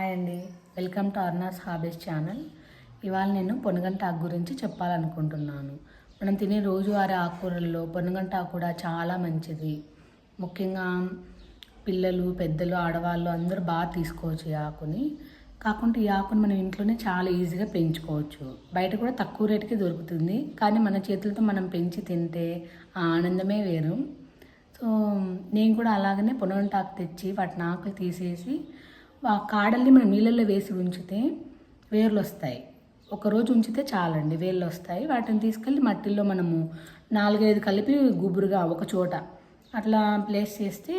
Hi అండి. Welcome to Arna's hobbies channel. ఇవాళ నేను పొనుగంట ఆకు గురించి చెప్పాలనుకుంటున్నాను. మనం తినే రోజువారీ ఆకుకూరల్లో పొనుగంట ఆకు కూడా చాలా మంచిది. ముఖ్యంగా పిల్లలు పెద్దలు ఆడవాళ్ళు అందరూ బాగా తీసుకోవచ్చు ఈ ఆకుని. కాకుంటే ఈ ఆకుని మనం ఇంట్లోనే చాలా ఈజీగా పెంచుకోవచ్చు. బయట కూడా తక్కువ రేటుకి దొరుకుతుంది. కానీ మన చేతులతో మనం పెంచి తింటే ఆ ఆనందమే వేరు. సో నేను కూడా అలాగనే పొనగంటాకు తెచ్చి వాటిని ఆకులు తీసేసి ఆ కాడల్ని మనం నీళ్ళల్లో వేసి ఉంచితే వేర్లు వస్తాయి ఒకరోజు ఉంచితే చాలండి వేర్లు వస్తాయి వాటిని తీసుకెళ్ళి మట్టిలో మనము నాలుగైదు కలిపి గుబురుగా ఒక చోట అట్లా ప్లేస్ చేస్తే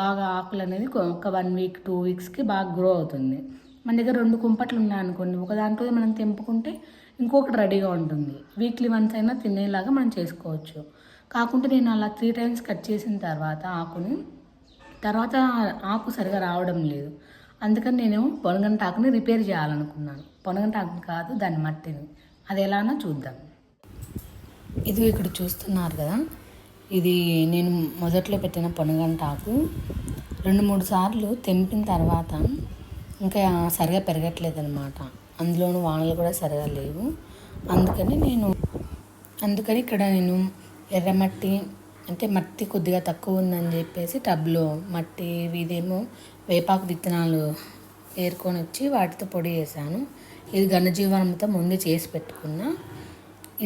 బాగా ఆకులు అనేది ఒక వన్ వీక్ టూ వీక్స్కి బాగా గ్రో అవుతుంది. మన దగ్గర రెండు కుంపట్లు ఉన్నాయనుకోండి ఒక దాంట్లో మనం తెంపుకుంటే ఇంకొకటి రెడీగా ఉంటుంది. వీక్లీ వన్స్ అయినా తినేలాగా మనం చేసుకోవచ్చు. కాకుంటే నేను అలా త్రీ టైమ్స్ కట్ చేసిన తర్వాత ఆకుని తర్వాత ఆకు సరిగా రావడం లేదు. అందుకని నేను పొనగంట ఆకుని రిపేర్ చేయాలనుకున్నాను. పొనగంట ఆకు కాదు దాని మట్టిని. అది ఎలానో చూద్దాం. ఇది ఇక్కడ చూస్తున్నారు కదా. ఇది నేను మొదట్లో పెట్టిన పొనగంట ఆకు రెండు మూడు సార్లు తెంపిన తర్వాత ఇంకా సరిగా పెరగట్లేదు అనమాట అందులోనూ వానలు కూడా సరిగా లేవు. అందుకని నేను అందుకని ఇక్కడ నేను ఎర్రమట్టి అంటే మట్టి కొద్దిగా తక్కువ ఉందని చెప్పేసి టబ్లో మట్టి ఇదేమో వేపాకు విత్తనాలు ఏరుకొని వచ్చి వాటితో పొడి చేశాను. ఇది ఘనజీవనంతో ముందు చేసి పెట్టుకున్న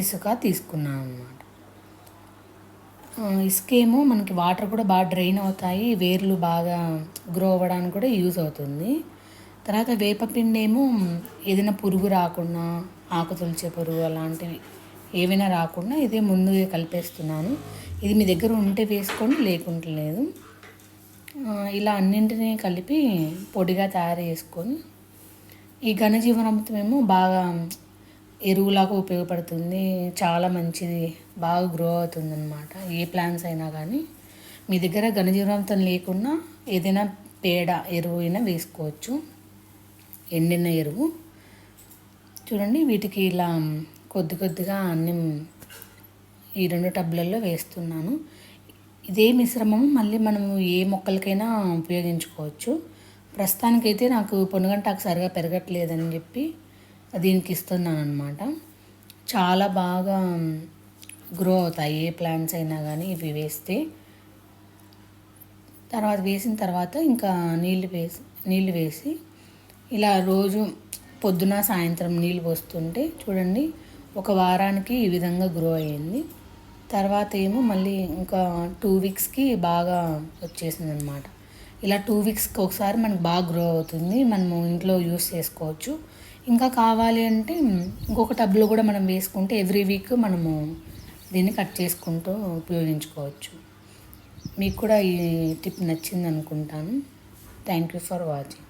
ఇసుక తీసుకున్నాను అనమాట ఇసుక ఏమో మనకి వాటర్ కూడా బాగా డ్రైన్ అవుతాయి వేర్లు బాగా గ్రో అవ్వడానికి కూడా యూజ్ అవుతుంది. తర్వాత వేపపిండి ఏమో ఏదైనా పురుగు రాకుండా ఆకు తొలిచే పురుగు అలాంటివి ఏవైనా రాకుండా ఇదే ముందుగా కలిపేస్తున్నాను. ఇది మీ దగ్గర ఉంటే వేసుకొని లేకుంటే లేదు. ఇలా అన్నింటినీ కలిపి పొడిగా తయారు చేసుకొని ఈ ఘనజీవనామృతం ఏమో బాగా ఎరువులాగా ఉపయోగపడుతుంది. చాలా మంచిది బాగా గ్రో అవుతుంది అనమాట ఏ ప్లాన్స్ అయినా కానీ. మీ దగ్గర ఘనజీవనామృతం లేకున్నా ఏదైనా పేడ ఎరువు అయినా వేసుకోవచ్చు. ఎండిన ఎరువు. చూడండి వీటికి ఇలా కొద్ది కొద్దిగా అన్ని ఈ రెండు టబ్లలో వేస్తున్నాను. ఇదే మిశ్రమం మళ్ళీ మనము ఏ మొక్కలకైనా ఉపయోగించుకోవచ్చు. ప్రస్తుతానికైతే నాకు పొనుగంటాకు సరిగా పెరగట్లేదని చెప్పి దీనికి ఇస్తున్నాను అనమాట చాలా బాగా గ్రో అవుతాయి ఏ ప్లాంట్స్ అయినా కానీ ఇవి వేస్తే. తర్వాత వేసిన తర్వాత ఇంకా నీళ్ళు వేసి నీళ్ళు వేసి ఇలా రోజు పొద్దున సాయంత్రం నీళ్ళు పోస్తుంటే చూడండి ఒక వారానికి ఈ విధంగా గ్రో అయ్యింది తర్వాత ఏమో మళ్ళీ ఇంకా టూ వీక్స్కి బాగా వచ్చేసింది అనమాట ఇలా టూ వీక్స్కి ఒకసారి మనకు బాగా గ్రో అవుతుంది. మనము ఇంట్లో యూస్ చేసుకోవచ్చు. ఇంకా కావాలి అంటే ఇంకొక టబ్లో కూడా మనం వేసుకుంటే ఎవ్రీ వీక్ మనము దీన్ని కట్ చేసుకుంటూ ఉపయోగించుకోవచ్చు. మీకు కూడా ఈ టిప్ నచ్చింది అనుకుంటాను థ్యాంక్ యూ ఫర్ వాచింగ్